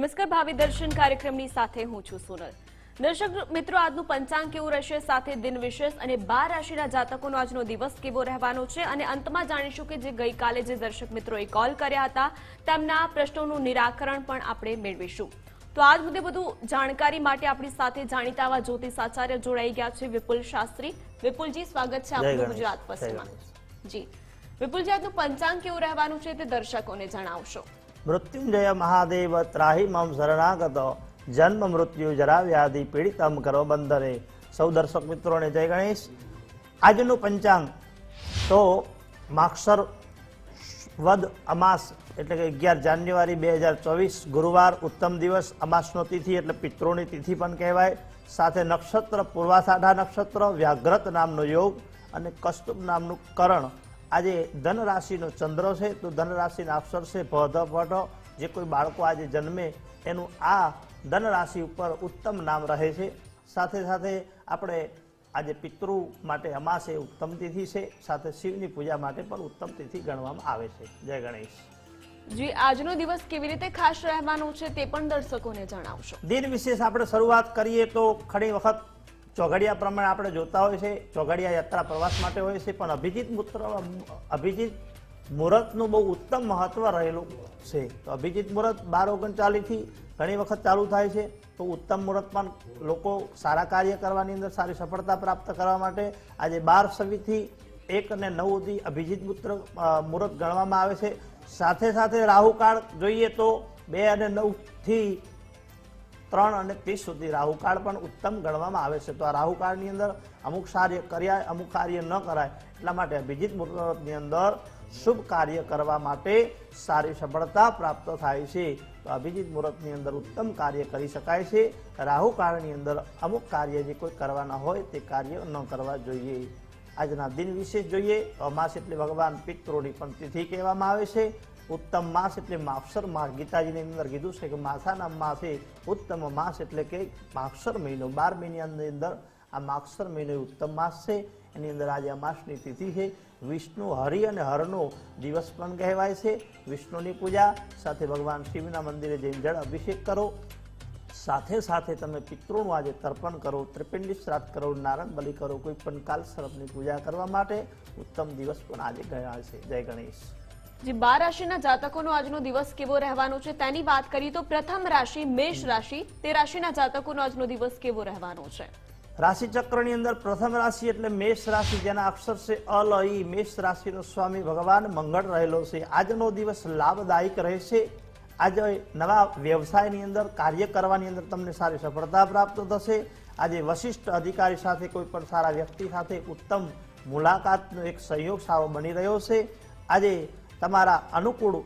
નમસ્કાર ભાવિ દર્શન કાર્યક્રમની સાથે હું છું સોનલ. દર્શક મિત્રો આજનું પંચાંગ કેવું રહેશે? સાથે દિન વિશેષ અને બાર રાશિના જાતકોનો આજનો દિવસ કેવો રહેવાનો છે? અને અંતમાં જાણીશું કે જે ગઈકાલે જે દર્શક મિત્રોએ કોલ કર્યા હતા તેમના પ્રશ્નોનું નિરાકરણ પણ આપણે મેળવીશું. તો આજ મુદ્દે બધું જાણકારી માટે આપણી સાથે જાણીતા આવા જ્યોતિષ આચાર્ય જોડાઈ ગયા છે વિપુલ શાસ્ત્રી. વિપુલજી સ્વાગત છે આપનું. ગુજરાત જય જી. વિપુલજી આજનું પંચાંગ કેવું રહેવાનું છે તે દર્શકોને જણાવશો. મૃત્યુંજય મહાદેવ ત્રાહી મમ શરણાગત. જન્મ મૃત્યુ જરા વ્યાધિ પીડિતમ કરો બંદરે સૌ દર્શક મિત્રોને જય ગણેશ. આજનું પંચાંગ તો માક્ષર વદ અમાસ એટલે કે અગિયાર જાન્યુઆરી બે હજાર ચોવીસ ગુરુવાર ઉત્તમ દિવસ અમાસનો તિથિ એટલે પિત્રોની તિથિ પણ કહેવાય. સાથે નક્ષત્ર, પૂર્વાષાઢા નક્ષત્ર, વ્યાઘ્રત નામનો યોગ અને કસ્તુભ નામનું કરણ. આજે ધન રાશિનો ચંદ્ર છે તો ધન રાશિના અક્ષર છે ભધ ભટ જે કોઈ બાળકો આજે જન્મે એનું આ ધન રાશિ ઉપર ઉત્તમ નામ રહે છે. સાથે સાથે આપણે આજે પિતૃ માટે અમાસે ઉત્તમ તિથિ છે સાથે શિવની પૂજા માટે પણ ઉત્તમ તિથિ ગણવામાં આવે છે. જય ગણેશ. જી આજનો દિવસ કેવી રીતે ખાસ રહેવાનો છે તે પણ દર્શકોને જણાવશો. દિન વિશેષ આપણે શરૂઆત કરીએ તો ઘણી વખત ચોઘડિયા પ્રમાણે આપણે જોતા હોય છે, ચોઘડિયા યાત્રા પ્રવાસ માટે હોય છે, પણ અભિજીત મૂત્ર, અભિજીત મુહૂર્તનું બહુ ઉત્તમ મહત્વ રહેલું છે. તો અભિજીત મુહૂર્ત બાર ઓગણચાલીસથી ઘણી વખત ચાલુ થાય છે, તો ઉત્તમ મુહૂર્ત પણ લોકો સારા કાર્ય કરવાની અંદર સારી સફળતા પ્રાપ્ત કરવા માટે આજે બાર સવીથી એક અને નવ સુધી અભિજીત મુત્ર મુહૂર્ત ગણવામાં આવે છે. સાથે સાથે રાહુકાળ જોઈએ તો બે અને નવથી ત્રણ અને ત્રીસ સુધી રાહુકાળ પણ ઉત્તમ ગણવામાં આવે છે. તો આ રાહુકાળની અંદર અમુક કાર્ય કર્યા, અમુક કાર્ય ન કરાય, એટલા માટે અભિજીત મુહૂર્તની અંદર શુભ કાર્ય કરવા માટે સારી સફળતા પ્રાપ્ત થાય છે. તો અભિજીત મુહૂર્તની અંદર ઉત્તમ કાર્ય કરી શકાય છે. રાહુકાળની અંદર અમુક કાર્ય જે કોઈ કરવાના હોય તે કાર્ય ન કરવા જોઈએ. આજના દિન વિશેષ જોઈએ. અમાસ એટલે ભગવાન પિત્રોની પણ તિથિ કહેવામાં આવે છે. ઉત્તમ માસ એટલે માક્ષર માસ. ગીતાજીની અંદર કીધું છે કે માથાના માસે ઉત્તમ માસ એટલે કે માક્ષર મહિનો. બાર મહિનાની અંદર આ માક્ષર મહિનો ઉત્તમ માસ છે. એની અંદર આજે અમાસની તિથિ છે. વિષ્ણુ હરિ અને હરનો દિવસ પણ કહેવાય છે. વિષ્ણુની પૂજા સાથે ભગવાન શિવના મંદિરે જઈને જળ અભિષેક કરો. સાથે સાથે તમે પિતૃનું આજે તર્પણ કરો, ત્રિપિંડી શ્રાદ્ધ કરો નારાયણ બલિ કરો, કોઈ પણ કાલ સર્પની પૂજા કરવા માટે ઉત્તમ દિવસ પણ આજે ગયા છે. જય ગણેશ. જે બાર રાશિના જાતકોનો આજનો દિવસ કેવો રહેવાનો છે તેની વાત કરીએ તો પ્રથમ રાશિ મેષ રાશિ, તે રાશિના જાતકોનો આજનો દિવસ કેવો રહેવાનો છે? રાશિ ચક્રની અંદર પ્રથમ રાશિ એટલે મેષ રાશિ, જેના અક્ષર છે અલ, ઈ, મેષ રાશિનો સ્વામી ભગવાન મંગળ રહેલો છે. આજનો દિવસ લાભદાયક રહેશે. આજે નવા વ્યવસાયની અંદર, કાર્ય કરવાની અંદર તમને સારી સફળતા પ્રાપ્ત થશે. આજે વશિષ્ઠ અધિકારી સાથે કોઈ પણ સારા વ્યક્તિ સાથે ઉત્તમ મુલાકાતનો એક સહયોગ સારો બની રહ્યો છે. આજે તમારા અનુકૂળ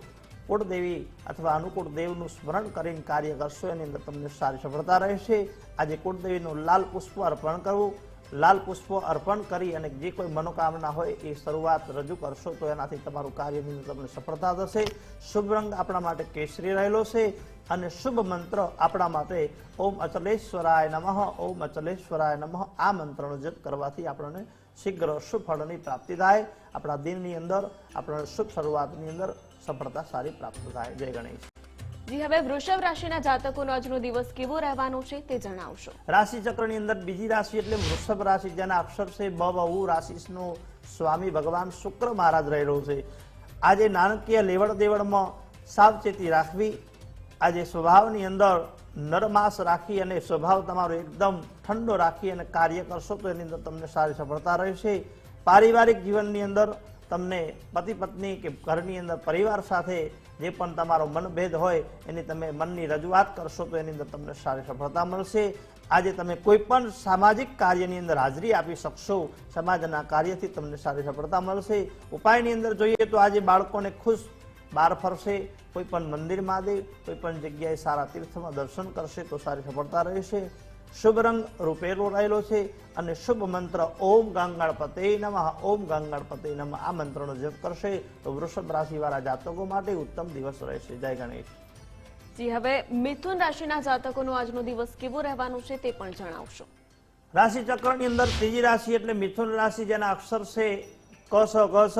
કુળદેવી અથવા અનુકૂળ દેવનું સ્મરણ કરીને કાર્ય કરશો. એની અંદર તમને સારી સફળતા રહેશે. આજે કુળદેવીનું લાલ પુષ્પ અર્પણ કરવું. લાલ પુષ્પ અર્પણ કરી અને જે કોઈ મનોકામના હોય એ શરૂઆત રજૂ કરશો તો એનાથી તમારું કાર્યની અંદર તમને સફળતા થશે. શુભ રંગ આપણા માટે કેસરી રહેલો છે અને શુભ મંત્ર આપણા માટે ઓમ અચલેશ્વરાય નમઃ. ઓમ અચલેશ્વરાય નમઃ. આ મંત્રનો જપ કરવાથી આપણને શીઘ્ર શુભ ફળની પ્રાપ્તિ થાય. આપણા દિનની અંદર આપણા શુભ શરૂઆતની અંદર સફળતા સારી પ્રાપ્ત થાય. જય ગણેશ. જી હવે વૃષભ રાશિના જાતકોનો આજનો દિવસ કેવો રહેવાનો છે તે જણાવશો. રાશિ ચક્રની અંદર બીજી રાશિ એટલે વૃષભ રાશિ જેના અક્ષર છે બ બહુ રાશિનો સ્વામી ભગવાન શુક્ર મહારાજ રહેલો છે. આજે નાણાકીય લેવડ દેવડમાં સાવચેતી રાખવી આજે સ્વભાવની અંદર નરમાસ રાખી અને સ્વભાવ તમારો એકદમ ઠંડો રાખી અને કાર્ય કરશો તો એની અંદર તમને સારી સફળતા રહેશે. પારિવારિક જીવનની અંદર તમને પતિ પત્ની કે ઘરની અંદર પરિવાર સાથે જે પણ તમારો મનભેદ હોય એની તમે મનની રજૂઆત કરશો તો એની અંદર તમને સારી સફળતા મળશે. આજે તમે કોઈ પણ સામાજિક કાર્યની અંદર હાજરી આપી શકશો, સમાજના કાર્યથી તમને સારી સફળતા મળશે. ઉપાયની અંદર જોઈએ તો આજે બાળકોને ખુશ બહાર ફરશે કોઈ પણ મંદિરમાં દે કોઈ પણ જગ્યાએ સારા તીર્થમાં દર્શન કરશે તો સારી સફળતા રહેશે. શુભ રંગ રૂપેલો રહેલો છે અને શુભ મંત્ર ઓમ ગંગાળપતે નમઃ ઓમ ગંગાળપતે નમઃ આ મંત્રનો જપ કરશે તો વૃષભ રાશિવાળા જાતકો માટે ઉત્તમ દિવસ રહેશે. જય ગણેશ. જી હવે મિથુન રાશિના જાતકોનો આજનો દિવસ કેવો રહેવાનો છે તે પણ જણાવશો. રાશિ ચક્રની અંદર ત્રીજી રાશિ એટલે મિથુન રાશિ જેના અક્ષર છે કસ કસ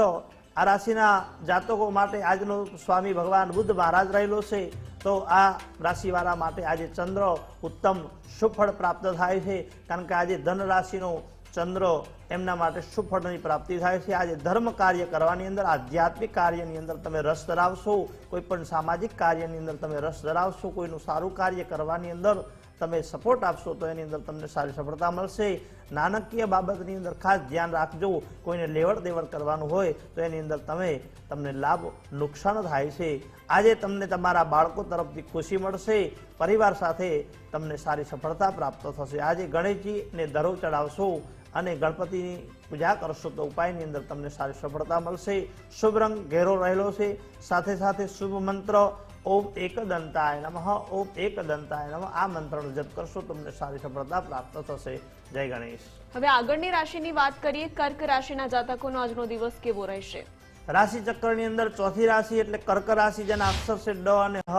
આ રાશિના જાતકો માટે આજનો સ્વામી ભગવાન બુદ્ધ મહારાજ રહેલો છે, તો આ રાશિવાળા માટે આજે ચંદ્ર ઉત્તમ સુફળ પ્રાપ્ત થાય છે. કારણ કે આજે ધન રાશિનો ચંદ્ર એમના માટે સુફળની પ્રાપ્તિ થાય છે. આજે ધર્મ કાર્ય કરવાની અંદર, આધ્યાત્મિક કાર્યની અંદર તમે રસ ધરાવશો, કોઈ પણ સામાજિક કાર્યની અંદર તમે રસ ધરાવશો, કોઈનું સારું કાર્ય કરવાની અંદર તમે સપોર્ટ આપશો તો એની અંદર તમને સારી સફળતા મળશે. નાણાકીય બાબતની અંદર ખાસ ધ્યાન રાખજો. કોઈને લેવડ દેવડ કરવાનું હોય તો એની અંદર તમે તમને લાભ નુકસાન થાય છે. આજે તમને તમારા બાળકો તરફથી ખુશી મળશે. પરિવાર સાથે તમને સારી સફળતા પ્રાપ્ત થશે. આજે ગણેશજીને ધરો ચડાવશો અને ગણપતિની પૂજા કરશો તો ઉપાયની અંદર તમને સારી સફળતા મળશે. શુભ રંગ ઘેરો રહેલો છે. સાથે સાથે શુભ મંત્ર ઓમ એકદંતાય નમઃ ઓમ એકદંતાય નમઃ. આ મંત્રનો જપ કરશો તમને સારી સફળતા પ્રાપ્ત થશે. જય ગણેશ. હવે આગળની રાશિની વાત કરીએ કર્ક રાશિના જાતકોનો આજનો દિવસ કેવો રહેશે? રાશિ ચક્રની અંદર ચોથી રાશિ એટલે કર્ક રાશિ જેના અક્ષર છે ડ અને હ.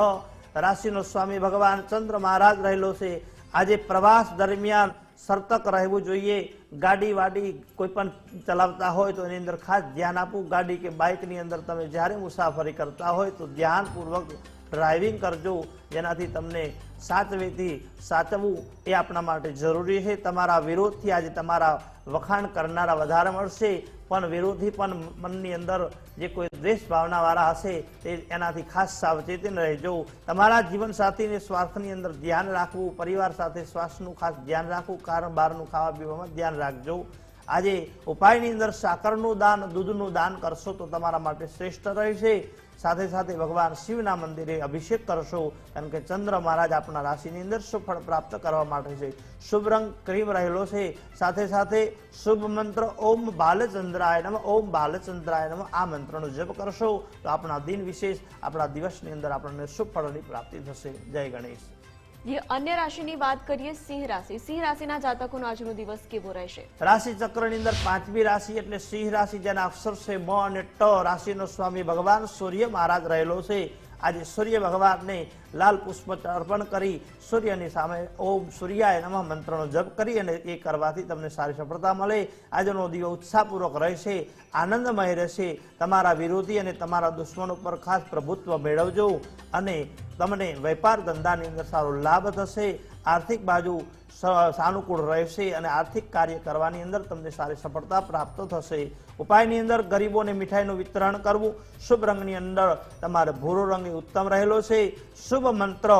રાશિનો સ્વામી ભગવાન ચંદ્ર મહારાજ રહેલો છે. આજે પ્રવાસ દરમિયાન સર્તક રહેવું જોઈએ. ગાડી વાડી કોઈ પણ ચલાવતા હોય તો એની અંદર ખાસ ધ્યાન આપવું. ગાડી કે બાઇકની અંદર તમે જ્યારે મુસાફરી કરતા હોય તો ધ્યાનપૂર્વક ડ્રાઇવિંગ કરજો. જેનાથી તમને સાચવેથી સાચવવું એ આપણા માટે જરૂરી છે. તમારા વિરોધથી આજે તમારા વખાણ કરનારા વધારે મળશે. પણ વિરોધી પણ મનની અંદર જે કોઈ દ્વેષ ભાવનાવાળા હશે તે એનાથી ખાસ સાવચેતી રહેજો. તમારા જીવનસાથીને સ્વાસ્થ્યની અંદર ધ્યાન રાખવું, પરિવાર સાથે સ્વાસ્થ્યનું ખાસ ધ્યાન રાખવું, કારણ બહારનું ખાવા પીવામાં ધ્યાન રાખજો. આજે ઉપાયની અંદર સાકરનું દાન, દૂધનું દાન કરશો તો તમારા માટે શ્રેષ્ઠ રહેશે. સાથે સાથે ભગવાન શિવના મંદિરે અભિષેક કરશો, કારણ કે ચંદ્ર મહારાજ આપણા રાશિની અંદર સુફળ પ્રાપ્ત કરવા માટે છે. શુભ રંગ ક્રીમ રહેલો છે. સાથે સાથે શુભ મંત્ર ઓમ બાલચંદ્રાય નમ, ઓમ બાલચંદ્રાય નમ, આ મંત્રનો જપ કરશો. તો આપણા દિન વિશેષ આપણા દિવસની અંદર આપણને સુફળની પ્રાપ્તિ થશે. જય ગણેશ. જે અન્ય રાશિની વાત કરીએ, સિંહ રાશિ. સિંહ રાશિના જાતકોનો આજનો દિવસ કેવો રહેશે? રાશિ ચક્રની અંદર પાંચમી રાશિ એટલે સિંહ રાશિ, જેના અક્ષર છે મ અને ટ રાશિનો સ્વામી ભગવાન સૂર્ય મહારાજ રહેલો છે. આજે સૂર્ય ભગવાનને લાલ પુષ્પ અર્પણ કરી સૂર્યની સામે ઓમ સૂર્યાય નમઃ મંત્રનો જપ કરી અને એ કરવાથી તમને સારી સફળતા મળે. આજનો દિવસ ઉત્સાહપૂર્વક રહેશે, આનંદમય રહેશે. તમારા વિરોધી અને તમારા દુશ્મનો ઉપર ખાસ પ્રભુત્વ મેળવજો અને તમને વેપાર ધંધાની અંદર સારો લાભ થશે. આર્થિક બાજુ સાનુકૂળ રહેશે અને આર્થિક કાર્ય કરવાની અંદર તમને સારી સફળતા પ્રાપ્ત થશે. ઉપાયની અંદર ગરીબોને મીઠાઈનું વિતરણ કરવું, શુભ રંગની અંદર તમારે ભૂરો રંગ ઉત્તમ રહેલો છે. શુભ મંત્ર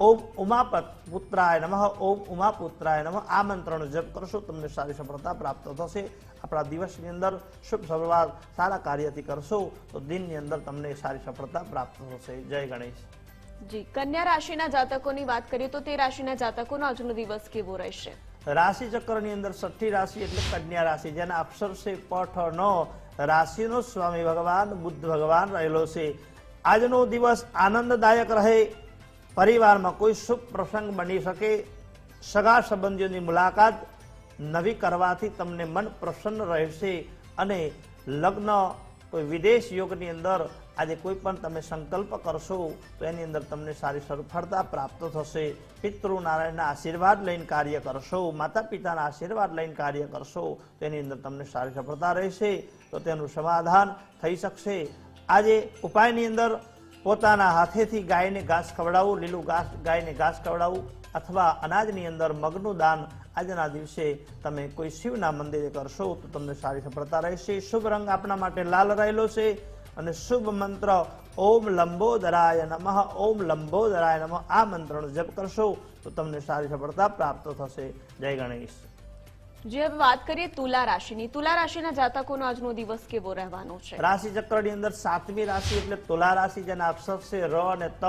ઓમ ઉમાપત પુત્રાય નમઃ ઓમ ઉમાપુત્રાય નમઃ આ મંત્રનો જપ કરશો તમને સારી સફળતા પ્રાપ્ત થશે આપણા દિવસની અંદર શુભ શરૂઆત સારા કાર્યથી કરશો તો દિનની અંદર તમને સારી સફળતા પ્રાપ્ત થશે જય ગણેશ જી કન્યા રાશિના જાતકોની વાત કરીએ તો તે રાશિના જાતકોનો આજનો દિવસ કેવો રહેશે રાશિ ચક્રની અંદર છઠ્ઠી રાશિ એટલે કન્યા રાશિ જેના અક્ષર છે પઠ નો રાશિનો સ્વામી ભગવાન બુદ્ધ ભગવાન રહેલો છે આજનો દિવસ આનંદદાયક રહે, પરિવારમાં કોઈ શુભ પ્રસંગ બની શકે, સગા સંબંધીઓની મુલાકાત નવી કરવાથી તમને મન પ્રસન્ન રહેશે અને લગ્ન કોઈ વિદેશ યોગની અંદર આજે કોઈ પણ તમે સંકલ્પ કરશો, તો એની અંદર તમને સારી સફળતા પ્રાપ્ત થશે. પિતૃ નારાયણના આશીર્વાદ લઈને કાર્ય કરશો માતા પિતાના આશીર્વાદ લઈને કાર્ય કરશો, તો એની અંદર તમને સારી સફળતા રહેશે, તો તેનું સમાધાન થઈ શકશે. આજે ઉપાયની અંદર પોતાના હાથેથી ગાયને ઘાસ ખવડાવવું લીલું ઘાસ, ગાયને ઘાસ ખવડાવવું અથવા અનાજની અંદર મગનું દાન આજના દિવસે તમે કોઈ શિવના મંદિરે કરશો તો તમને સારી સફળતા રહેશે. શુભ રંગ આપણા માટે લાલ રહેલો છે અને શુભ મંત્ર, ઓમ લંબોદરાય નમઃ, ઓમ લંબોદરાય નમઃ આ મંત્રનો જપ કરશો તો તમને સારી સફળતા પ્રાપ્ત થશે. જય ગણેશ. જે હવે વાત કરીએ તુલા રાશિની, તુલા રાશિના જાતકોનો આજનો દિવસ કેવો રહેવાનો છે? રાશિ ચક્રની અંદર સાતમી રાશિ એટલે તુલા રાશિ, જેના અક્ષર છે ર અને ત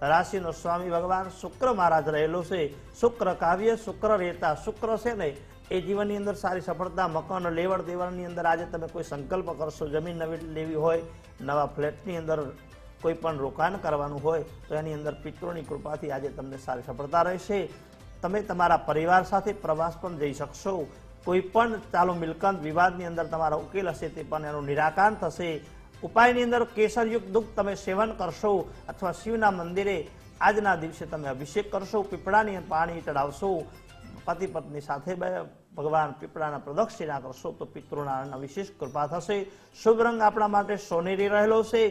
રાશિનો સ્વામી ભગવાન શુક્ર મહારાજ રહેલો છે. શુક્ર કાવ્ય, શુક્ર રહેતા શુક્ર છે ને, એ જીવનની અંદર સારી સફળતા, મકાન લેવડ દેવડની અંદર આજે તમે કોઈ સંકલ્પ કરશો, જમીન નવી લેવી હોય, નવા ફ્લેટની અંદર કોઈ પણ રોકાણ કરવાનું હોય, તો એની અંદર પિતૃની કૃપાથી આજે તમને સારી સફળતા રહેશે. તમે તમારા પરિવાર સાથે પ્રવાસ પણ જઈ શકશો. કોઈ પણ, ચાલુ મિલકત વિવાદની અંદર તમારો ઉકેલ હશે તે પણ એનું નિરાકરણ થશે. ઉપાયની અંદર કેસરયુક્ત દુઃખ તમે સેવન કરશો અથવા શિવના મંદિરે આજના દિવસે તમે અભિષેક કરશો, પીપળાની પાણી ચડાવશો. પતિ પત્ની સાથે ભગવાન પીપળાના પ્રદક્ષિણા કરશો તો પિતૃનારાયણના વિશેષ કૃપા થશે. શુભ રંગ આપણા માટે સોનેરી રહેલો છે.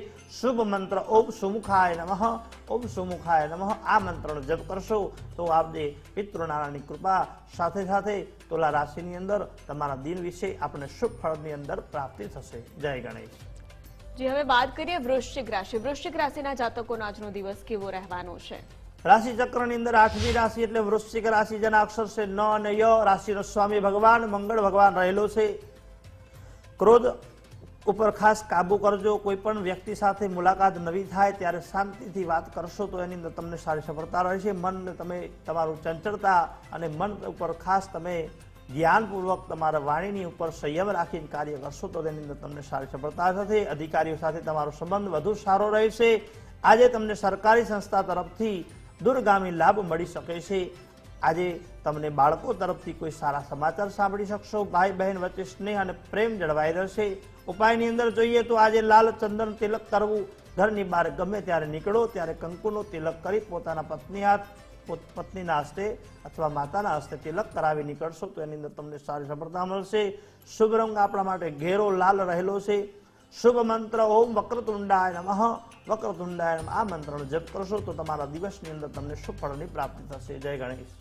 શુભ મંત્ર ઓમ સુમુખાય નમઃ, ઓમ સુમુખાય નમઃ. આ મંત્રનો જપ કરશો તો આપને પિતૃનારાયણની કૃપા સાથે સાથે તુલા રાશિની અંદર તમારા દિન વિશે આપણે શુભ ફળની અંદર પ્રાપ્તિ થશે. જય ગણેશ. જી, હવે વાત કરીએ વૃશ્ચિક રાશિ. વૃશ્ચિક રાશિના જાતકોનો આજનો દિવસ કેવો રહેવાનો છે? રાશિ ચક્રની અંદર આઠમી રાશિ એટલે વૃશ્ચિક રાશિ, જેના અક્ષર છે ન અને ય. રાશિનો સ્વામી ભગવાન, મંગળ ભગવાન રહેલો છે. ક્રોધ ઉપર ખાસ કાબુ કરજો. કોઈ પણ વ્યક્તિ સાથે મુલાકાત નવી થાય, ત્યારે શાંતિથી વાત કરશો તો એની અંદર તમને સારી સફળતા રહેશે. મનને તમે તમારું ચંચળતા અને મન ઉપર ખાસ તમે ધ્યાનપૂર્વક તમારા વાણીની ઉપર સંયમ રાખીને કાર્ય કરશો તો તેની અંદર તમને સારી સફળતા થશે. અધિકારીઓ સાથે તમારો સંબંધ વધુ સારો રહેશે. આજે તમને સરકારી સંસ્થા તરફથી દૂરગામી લાભ મળી શકે છે. આજે તમને બાળકો તરફથી કોઈ સારા સમાચાર સાંભળી શકશો. ભાઈ બહેન વચ્ચે સ્નેહ અને પ્રેમ જળવાઈ રહેશે. ઉપાયની અંદર જોઈએ તો આજે લાલ ચંદન તિલક કરવું ઘરની બહાર ગમે ત્યારે નીકળો, ત્યારે કંકુનો તિલક કરી પોતાના પત્ની હાથ પત્નીના હસ્તે અથવા માતાના હસ્તે તિલક કરાવી નીકળશો તો એની અંદર તમને સારી સફળતા મળશે. શુભ રંગ આપણા માટે ઘેરો લાલ રહેલો છે. શુભ મંત્ર ઓમ વક્રતુંડાય નમઃ વક્રતુંડાય નમઃ આ મંત્રનો જપ કરશો તો તમારા દિવસની અંદર તમને શુભ ફળની પ્રાપ્તિ થશે જય ગણેશ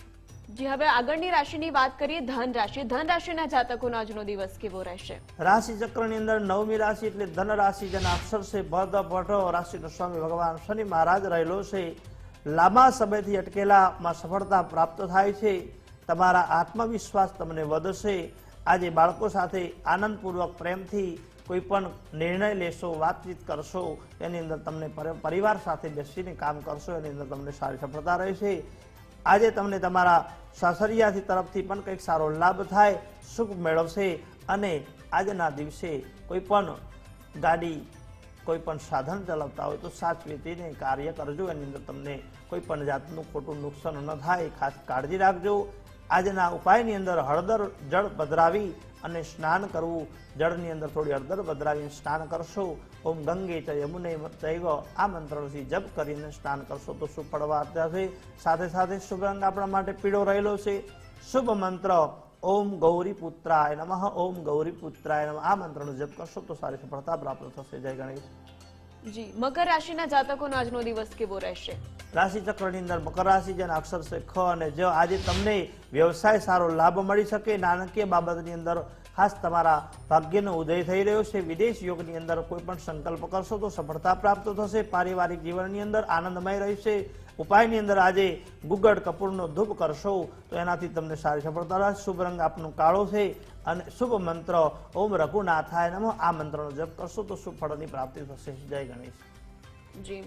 જી હવે આગળની રાશિની વાત કરીએ ધન રાશિ ધન રાશિના જાતકોનો આજનો દિવસ કેવો રહેશે? રાશિ ચક્રની અંદર નવમી રાશિ એટલે ધન રાશિ જેના અક્ષર છે ભદ ભટો રાશિનો સ્વામી ભગવાન શનિ મહારાજ રહેલો છે. લાંબા સમયથી અટકેલામાં સફળતા પ્રાપ્ત થાય છે. તમારા આત્મવિશ્વાસ તમને વધશે. આજે બાળકો સાથે આનંદપૂર્વક પ્રેમથી કોઈ પણ નિર્ણય લેશો, વાતચીત કરશો, એની અંદર તમને પર- પરિવાર સાથે બેસીને કામ કરશો, એની અંદર તમને સારી સફળતા રહેશે. આજે તમને તમારા સાસરિયાથી તરફથી પણ કંઈક સારો લાભ થાય, સુખ મેળવશે અને આજના દિવસે કોઈ પણ ગાડી કોઈ પણ સાધન ચલાવતા હોય તો સાચવીતીને કાર્ય કરજો. એની અંદર તમને કોઈ પણ જાતનું ખોટું નુકસાન ન થાય. ખાસ કાળજી રાખજો. આજના ઉપાયની અંદર હળદર જળ પધરાવી અને સ્નાન કરવું. જળની અંદર થોડી હળદર પધરાવીને સ્નાન કરશો. ઓમ ગંગે ચ યમુને ચૈવ. આ મંત્રથી જપ કરીને સ્નાન કરશો તો શુભ પડવા થશે. સાથે સાથે શુભ રંગ આપણા માટે પીળો રહેલો છે. શુભ મંત્ર, ઓમ ગૌરી પુત્રાય નમઃ, ઓમ ગૌરી પુત્રાય નમઃ. આ મંત્રનો જપ કરશો તો સારી સફળતા પ્રાપ્ત થશે. જય ગણેશ. જી, મકર રાશિના જાતકોનો આજનો દિવસ કેવો રહેશે? રાશિ ચક્રની અંદર મકર રાશિ જેના અક્ષર છે ખ અને જ, આજે તમને વ્યવસાય સારો લાભ મળી શકે. નાણાકીય બાબતની અંદર ખાસ તમારા ભાગ્યનો ઉદય થઈ રહ્યો છે. વિદેશ યોગની અંદર કોઈ પણ સંકલ્પ કરશો તો સફળતા પ્રાપ્ત થશે. પારિવારિક જીવનની અંદર આનંદમય રહેશે. ઉપાયની અંદર આજે ગુગળ કપૂરનો ધૂપ કરશો તો એનાથી તમને સારી સફળતા રહેશે શુભ રંગ આપનો કાળો છે અને શુભ મંત્ર ઓમ રઘુનાથાય નમો. આ મંત્રનો જપ કરશો તો શુભ ફળની પ્રાપ્તિ થશે. જય ગણેશ. જી.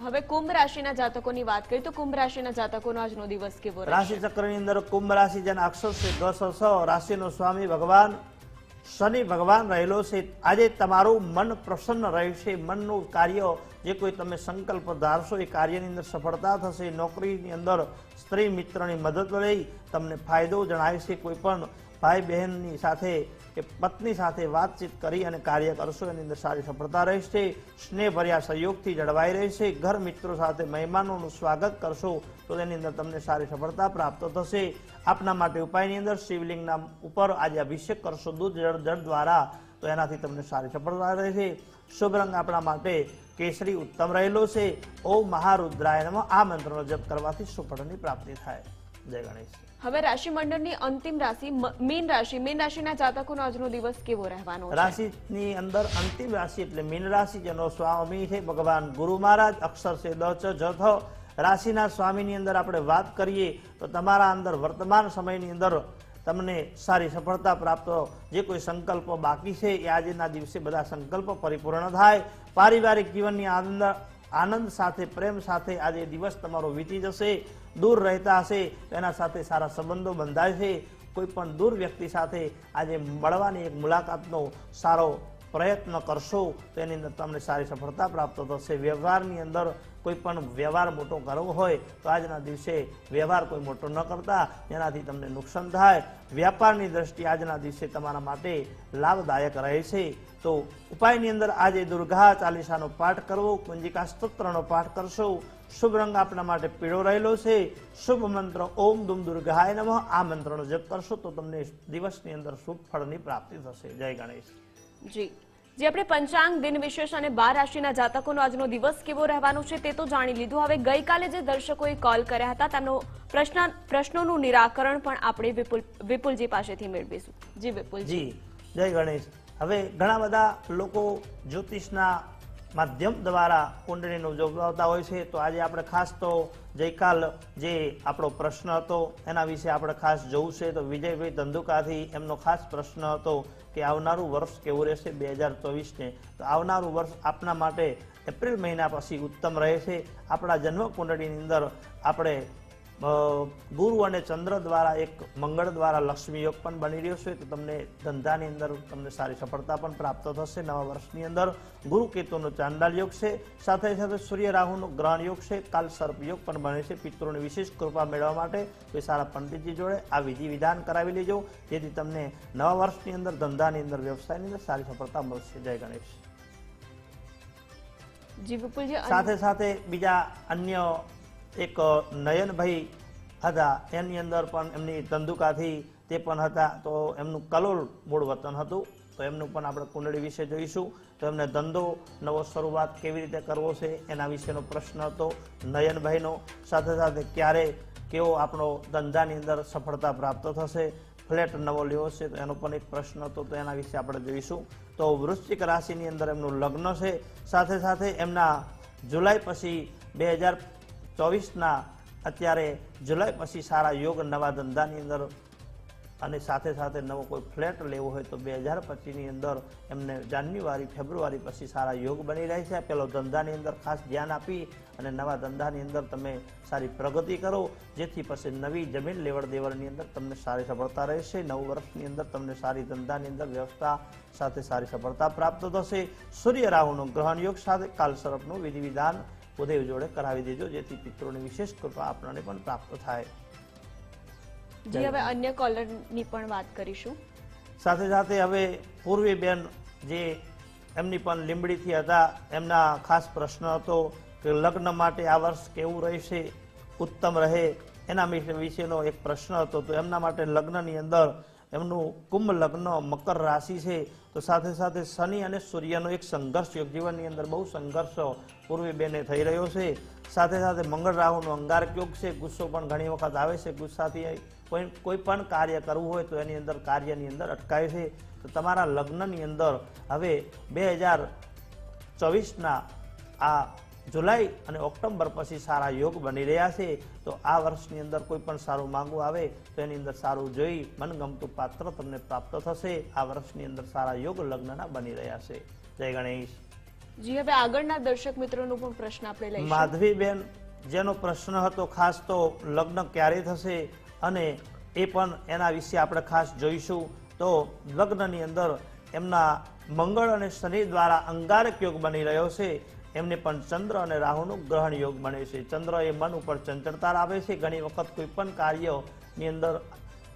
હવે કુંભ રાશિના જાતકોની વાત કરીએ તો કુંભ રાશિના જાતકોનો આજનો દિવસ કેવો રાશિ ચક્રની અંદર કુંભ રાશિ જેના અક્ષર છે ગ સ સ રાશિનો સ્વામી ભગવાન શનિ ભગવાન રહેલો છે. આજે તમારું મન પ્રસન્ન રહેશે મનનું કાર્ય જે કોઈ તમે સંકલ્પ ધારશો એ કાર્યની અંદર સફળતા થશે. નોકરીની અંદર સ્ત્રી મિત્રની મદદ લઈ તમને ફાયદો જણાવશે કોઈ પણ ભાઈ બહેનની સાથે કે પત્ની સાથે વાતચીત કરી અને કાર્ય કરશો. એની અંદર સારી સફળતા રહેશે. સ્નેહભર્યા સહયોગથી જળવાઈ રહેશે. ઘર મિત્રો સાથે મહેમાનોનું સ્વાગત કરશો તો તેની અંદર તમને સારી સફળતા પ્રાપ્ત થશે. આપના માટે ઉપાયની અંદર શિવલિંગના ઉપર આજે અભિષેક કરશો દૂધ, જળ જળ દ્વારા તો એનાથી તમને સારી સફળતા રહેશે. શુભ રંગ આપણા માટે કેસરી ઉત્તમ રહેલો છે. ઓમ મહારુદ્રાય નમઃ. આ મંત્રનો જપ કરવાથી સુફળની પ્રાપ્તિ થાય. જય ગણેશ. હવે રાશિ મંડળની અંતિમ રાશિ મીન રાશિ મીન રાશિના જાતકોનો આજનો દિવસ કેવો રહેવાનો રાશિની અંદર અંતિમ રાશિ એટલે મીન રાશિ જેનો સ્વામી છે ભગવાન ગુરુ મહારાજ અક્ષર છે દ જથ રાશિના સ્વામીની અંદર આપણે વાત કરીએ તો તમારા અંદર વર્તમાન સમયની અંદર તમને સારી સફળતા પ્રાપ્ત જે કોઈ સંકલ્પો બાકી છે એ આજના દિવસે બધા સંકલ્પો પરિપૂર્ણ થાય. પારિવારિક જીવનની આનંદ આનંદ સાથે, પ્રેમ સાથે આજે દિવસ તમારો વીતી જશે, દૂર રહેતા હશે, તેના સાથે સારા સંબંધો બંધાય છે. કોઈ પણ દૂર વ્યક્તિ સાથે આજે મળવાની એક મુલાકાતનો સારો પ્રયત્ન કરશો તો એની અંદર તમને સારી સફળતા પ્રાપ્ત થશે. વ્યવહારની અંદર કોઈ પણ વ્યવહાર મોટો કરવો હોય તો આજના દિવસે વ્યવહાર કોઈ મોટો ન કરતા, એનાથી તમને નુકસાન થાય. વ્યાપારની દ્રષ્ટિએ આજના દિવસે તમારા માટે લાભદાયક રહેશે તો ઉપાયની અંદર આજે દુર્ગા ચાલીસાનો પાઠ કરવો, કુંજિકા સ્તોત્રનો પાઠ કરશો. શુભ રંગ આપણા માટે પીળો રહેલો છે. શુભ મંત્ર ઓમ દુમ દુર્ગાય નમઃ. આ મંત્રનો જપ કરશો તો તમને દિવસની અંદર શુભ ફળની પ્રાપ્તિ થશે. જય ગણેશ. જી. જે આપણે પંચાંગ દિન વિશેષ અને બાર રાશિના જાતકોનો આજનો દિવસ કેવો રહેવાનો છે તે તો જાણી લીધું. હવે ગઈકાલે જે દર્શકોએ કોલ કર્યા હતા, તેમનો પ્રશ્ન, પ્રશ્નોનું નિરાકરણ પણ આપણે વિપુલ, વિપુલજી પાસેથી મેળવીશું. જી, વિપુલજી. જય ગણેશ. હવે ઘણા બધા લોકો જ્યોતિષના માધ્યમ દ્વારા કુંડળીનું જોગવાતા હોય છે. તો આજે આપણે ખાસ તો ગઈકાલ જે આપણો પ્રશ્ન હતો, એના વિશે આપણે ખાસ જોવું છે. તો વિજયભાઈ ધંધુકાથી એમનો ખાસ પ્રશ્ન હતો કે આવનારું વર્ષ કેવું રહેશે બે હજાર ચોવીસને? તો આવનારું વર્ષ આપના માટે એપ્રિલ મહિના પછી ઉત્તમ રહે છે. આપણા જન્મ કુંડળીની અંદર આપણે ગુરુ અને ચંદ્ર દ્વારા એક મંગળ દ્વારા લક્ષ્મી યોગ પણ બની રહ્યો છે. તો તમને ધંધાની અંદર તમને સારી સફળતા પણ પ્રાપ્ત થશે. નવા વર્ષની અંદર ગુરુ કેતુનો ચાંદાલ યોગ છે. સાથે સાથે સૂર્ય રાહુનો ગ્રહણ યોગ છે. કાલ સર્પ યોગ પણ બને છે. પિતૃની વિશેષ કૃપા મેળવવા માટે કોઈ સારા પંડિતજી જોડે આ વિધિ વિધાન કરાવી લેજો. જેથી તમને નવા વર્ષની અંદર ધંધાની અંદર વ્યવસાયની અંદર સારી સફળતા મળશે. જય ગણેશ. સાથે સાથે બીજા અન્ય એક નયનભાઈ હતા. એની અંદર પણ એમની ધંધુકાથી તે પણ હતા. તો એમનું કલોલ મૂળ વતન હતું. તો એમનું પણ આપણે કુંડળી વિશે જોઈશું. તો એમને ધંધો નવો શરૂઆત કેવી રીતે કરવો છે એના વિશેનો પ્રશ્ન હતો નયનભાઈનો. સાથે સાથે ક્યારે કેવો આપણો ધંધાની અંદર સફળતા પ્રાપ્ત થશે, ફ્લેટ નવો લેવો છે, તો એનો પણ એક પ્રશ્ન હતો, તો એના વિશે આપણે જોઈશું. તો વૃશ્ચિક રાશિની અંદર એમનું લગ્ન છે. સાથે સાથે એમના જુલાઈ પછી બે હજાર ચોવીસના અત્યારે જુલાઈ પછી સારા યોગ નવા ધંધાની અંદર અને સાથે સાથે નવો કોઈ ફ્લેટ લેવો હોય તો બે હજાર પચીસની અંદર એમને જાન્યુઆરી, ફેબ્રુઆરી પછી સારા યોગ બની રહે છે. પેલો ધંધાની અંદર ખાસ ધ્યાન આપી અને નવા ધંધાની અંદર તમે સારી પ્રગતિ કરો, જેથી પછી નવી જમીન લેવડ દેવડની અંદર તમને સારી સફળતા રહેશે. નવું વર્ષની અંદર તમને સારી ધંધાની અંદર વ્યવસ્થા સાથે સારી સફળતા પ્રાપ્ત થશે. સૂર્ય રાહુનો ગ્રહણ યોગ સાથે કાલ સરપનું વિધિ વિધાન ઉદય જોડે કરાવી દેજો જેથી પિત્રોની વિશેષ કૃપા આપણને પણ પ્રાપ્ત થાય. જી હવે અન્ય કોલરની પણ વાત કરીશું. સાથે સાથે હવે પૂર્વી બેન જે એમની પણ લીંબડીથી હતા એમના ખાસ પ્રશ્ન હતો કે લગ્ન માટે આ વર્ષ કેવું રહેશે ઉત્તમ રહે એના વિશે- વિશેનો એક પ્રશ્ન હતો. તો એમના માટે લગ્નની અંદર એમનું કુંભ લગ્ન, મકર રાશિ છે, તો સાથે સાથે શનિ અને સૂર્યનો એક સંઘર્ષ યોગ જીવનની અંદર બહુ સંઘર્ષ પૂર્વી બેને થઈ રહ્યો છે. સાથે સાથે મંગળ રાહુનો અંગારક યોગ છે, ગુસ્સો પણ ઘણી વખત આવે છે. ગુસ્સાથી કોઈ કોઈ પણ કાર્ય કરવું હોય તો એની અંદર કાર્યની અંદર અટકાય છે. તો તમારા લગ્નની અંદર હવે બે હજાર ચોવીસના આ જુલાઈ અને ઓક્ટોબર પછી સારા યોગ બની રહ્યા છે તો આ વર્ષની અંદર કોઈ પણ સારું માંગવું આવે તો એની અંદર સારું જોઈ મનગમતું પાત્ર તમને પ્રાપ્ત થશે. આ વર્ષની અંદર સારા યોગ લગ્નના બની રહ્યા છે. જય ગણેશ. જી હવે આગળના દર્શક મિત્રોનો પણ પ્રશ્ન આપણે લઈશું. માધવીબેન જેનો પ્રશ્ન હતો ખાસ તો લગ્ન ક્યારે થશે અને એ પણ એના વિશે આપણે ખાસ જોઈશું. તો લગ્નની અંદર એમના મંગળ અને શનિ દ્વારા અંગારક યોગ બની રહ્યો છે. એમને પણ ચંદ્ર અને રાહુનું ગ્રહણ યોગ બને છે. ચંદ્ર એ મન ઉપર ચંચળતા લાવે છે. ઘણી વખત કોઈ પણ કાર્યની અંદર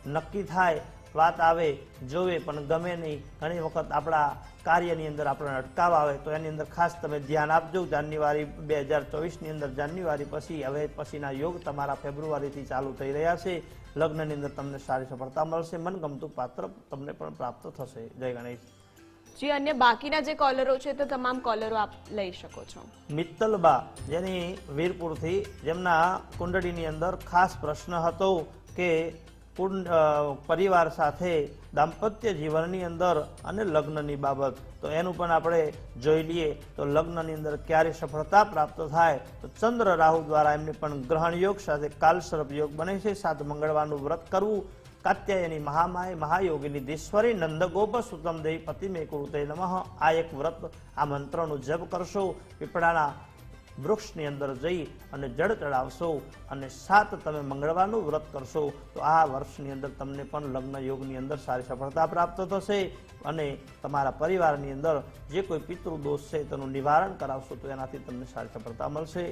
નક્કી થાય, વાત આવે, જોવે, પણ ગમે નહીં. ઘણી વખત આપણા કાર્યની અંદર આપણને અટકાવ આવે, તો એની અંદર ખાસ તમે ધ્યાન આપજો. જાન્યુઆરી બે હજાર ચોવીસની અંદર, જાન્યુઆરી પછી, હવે પછીના યોગ તમારા ફેબ્રુઆરીથી ચાલુ થઈ રહ્યા છે. લગ્નની અંદર તમને સારી સફળતા મળશે. મનગમતું પાત્ર તમને પણ પ્રાપ્ત થશે. જય ગણેશ. જી અન્ય બાકીના જે કોલરો છે તો તમામ કોલરો આપ લઈ શકો છો. મિત્તલબા, જેની વીરપુરથી જેમના કુંડળીની અંદર ખાસ પ્રશ્ન હતો કે પરિવાર સાથે દાંપત્ય જીવનની અંદર અને લગ્નની બાબત, તો એનું પણ આપણે જોઈ લઈએ, તો લગ્નની અંદર ક્યારે સફળતા પ્રાપ્ત થાય, તો ચંદ્ર રાહુ દ્વારા એમને પણ ગ્રહણ યોગ સાથે કાલસર્પ યોગ બને છે. સાત મંગળવારનું વ્રત કરવું કાત્યાયની મહામાય મહાયોગીની દેશ્વરી નંદગોપ સુતમ દેવી પતિમે કુરુતે નમઃ આ એક વ્રત આ મંત્રનું જપ કરશો, પીપળાના વૃક્ષની અંદર જઈ અને જળ ચડાવશો અને સાત તમે મંગળવારનું વ્રત કરશો, તો આ વર્ષની અંદર તમને પણ લગ્ન યોગની અંદર સારી સફળતા પ્રાપ્ત થશે અને તમારા પરિવારની અંદર જે કોઈ પિતૃ દોષ છે તેનું નિવારણ કરાવશો, તો એનાથી તમને સારી સફળતા મળશે.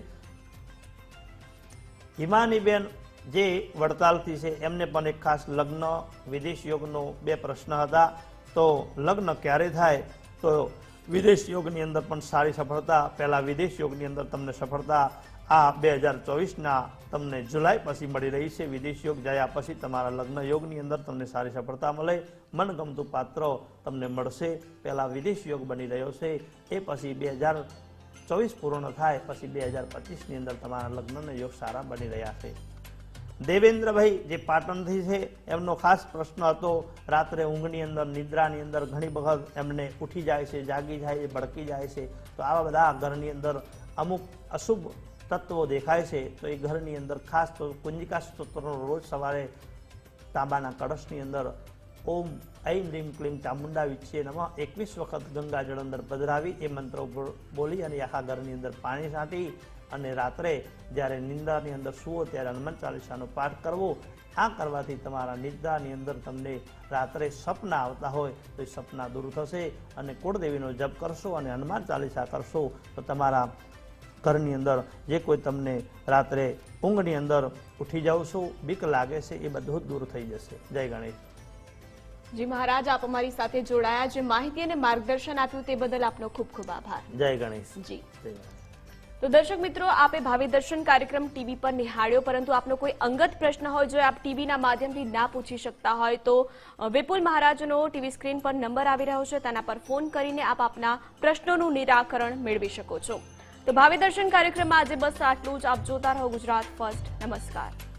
હિમાનીબેન જે વડતાલથી છે, એમને પણ એક ખાસ લગ્ન વિદેશ યોગનો બે પ્રશ્ન હતા. તો લગ્ન ક્યારે થાય? તો વિદેશ યોગની અંદર પણ સારી સફળતા, પહેલા વિદેશ યોગની અંદર તમને સફળતા આ બે હજાર ચોવીસના તમને જુલાઈ પછી મળી રહી છે. વિદેશ યોગ જયા પછી તમારા લગ્ન યોગની અંદર તમને સારી સફળતા મળે. મનગમતું પાત્ર તમને મળશે. પહેલાં વિદેશ યોગ બની રહ્યો છે. એ પછી બે હજાર ચોવીસ પૂર્ણ થાય. પછી બે હજાર પચીસની અંદર તમારા લગ્નના યોગ સારા બની રહ્યા છે. દેવેન્દ્રભાઈ જે પાટણથી છે, એમનો ખાસ પ્રશ્ન હતો, રાત્રે ઊંઘની અંદર, નિદ્રાની અંદર ઘણી વખત એમને ઉઠી જાય છે, જાગી જાય છે, ભડકી જાય છે. તો આવા બધા ઘરની અંદર અમુક અશુભ તત્વો દેખાય છે, તો એ ઘરની અંદર ખાસ તો કુંજિકા સ્તોત્રનો રોજ સવારે તાંબાના કળશની અંદર ઓમ ઐમ રીમ ક્લીમ ચામુંડા વિચ્છે નમઃ એકવીસ વખત ગંગાજળ અંદર પધરાવી એ મંત્રો બોલી અને આખા ઘરની અંદર પાણી છાંટી અને રાત્રે જ્યારે નિંદાની અંદર સુવો ત્યારે હનુમાન ચાલીસાનો પાઠ કરવો આ કરવાથી તમારા નિદ્રાની અંદર તમને રાત્રે સપના આવતા હોય તો એ સપના દૂર થશે અને કુળદેવીનો જપ કરશો અને હનુમાન ચાલીસા કરશો તો તમારા ઘરની અંદર જે કોઈ તમને રાત્રે ઊંઘની અંદર ઉઠી જાવ છો બીક લાગે છે એ બધું જ દૂર થઈ જશે. જય ગણેશ. જી મહારાજ આપ અમારી સાથે જોડાયા. જે માહિતી અને માર્ગદર્શન આપ્યું તે બદલ આપનો ખૂબ ખૂબ આભાર. જય ગણેશ. જી. જય ગણેશ. તો દર્શક મિત્રો, આપે ભાવિ દર્શન કાર્યક્રમ ટીવી પર નિહાળ્યો, પરંતુ આપનો કોઈ અંગત પ્રશ્ન હોય જો આપ ટીવીના માધ્યમથી ના પૂછી શકતા હોય, તો વિપુલ મહારાજનો ટીવી સ્ક્રીન પર નંબર આવી રહ્યો છે. તેના પર ફોન કરીને આપ આપના પ્રશ્નોનું નિરાકરણ મેળવી શકો છો. તો ભાવિ દર્શન કાર્યક્રમમાં આજે બસ આટલું જ. આપ જોતા રહો ગુજરાત ફર્સ્ટ. નમસ્કાર.